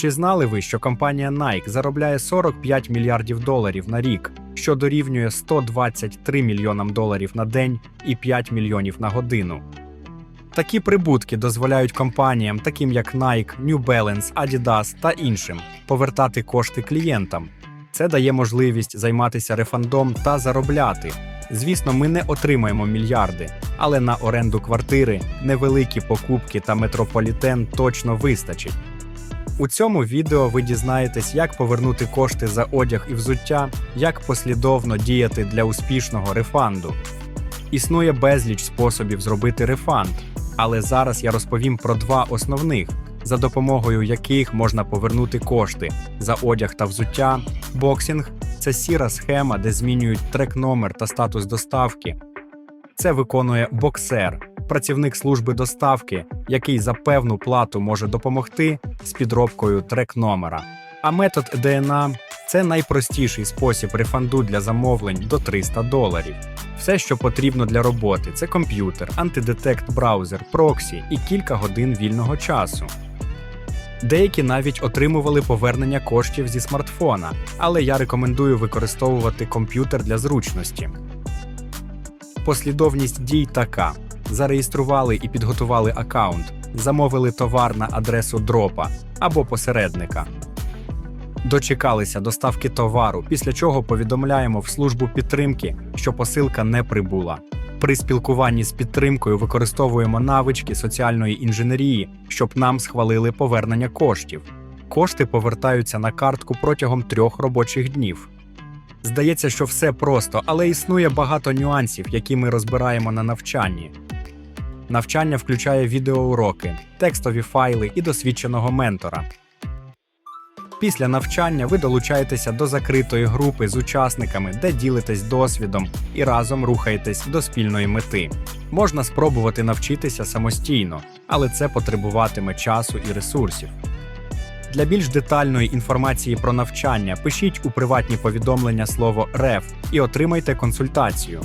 Чи знали ви, що компанія Nike заробляє 45 мільярдів доларів на рік, що дорівнює 123 мільйонам доларів на день і 5 мільйонів на годину? Такі прибутки дозволяють компаніям, таким як Nike, New Balance, Adidas та іншим, повертати кошти клієнтам. Це дає можливість займатися рефандом та заробляти. Звісно, ми не отримаємо мільярди, але на оренду квартири, невеликі покупки та метрополітен точно вистачить. У цьому відео ви дізнаєтесь, як повернути кошти за одяг і взуття, як послідовно діяти для успішного рефанду. Існує безліч способів зробити рефанд, але зараз я розповім про два основних, за допомогою яких можна повернути кошти за одяг та взуття. Боксінг це сіра схема, де змінюють трек-номер та статус доставки. Це виконує боксер, працівник служби доставки, який за певну плату може допомогти з підробкою трек-номера. А метод DNA – це найпростіший спосіб рефанду для замовлень до 300 доларів. Все, що потрібно для роботи, це комп'ютер, антидетект браузер, проксі і кілька годин вільного часу. Деякі навіть отримували повернення коштів зі смартфона, але я рекомендую використовувати комп'ютер для зручності. Послідовність дій така: зареєстрували і підготували аккаунт, замовили товар на адресу дропа або посередника. Дочекалися доставки товару, після чого повідомляємо в службу підтримки, що посилка не прибула. При спілкуванні з підтримкою використовуємо навички соціальної інженерії, щоб нам схвалили повернення коштів. Кошти повертаються на картку протягом трьох робочих днів. Здається, що все просто, але існує багато нюансів, які ми розбираємо на навчанні. Навчання включає відеоуроки, текстові файли і досвідченого ментора. Після навчання ви долучаєтеся до закритої групи з учасниками, де ділитесь досвідом і разом рухаєтесь до спільної мети. Можна спробувати навчитися самостійно, але це потребуватиме часу і ресурсів. Для більш детальної інформації про навчання пишіть у приватні повідомлення слово РЕФ і отримайте консультацію.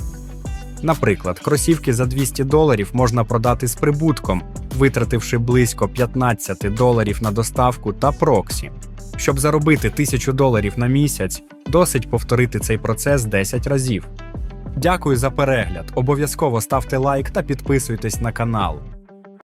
Наприклад, кросівки за 200 доларів можна продати з прибутком, витративши близько 15 доларів на доставку та проксі. Щоб заробити 1000 доларів на місяць, досить повторити цей процес 10 разів. Дякую за перегляд. Обов'язково ставте лайк та підписуйтесь на канал.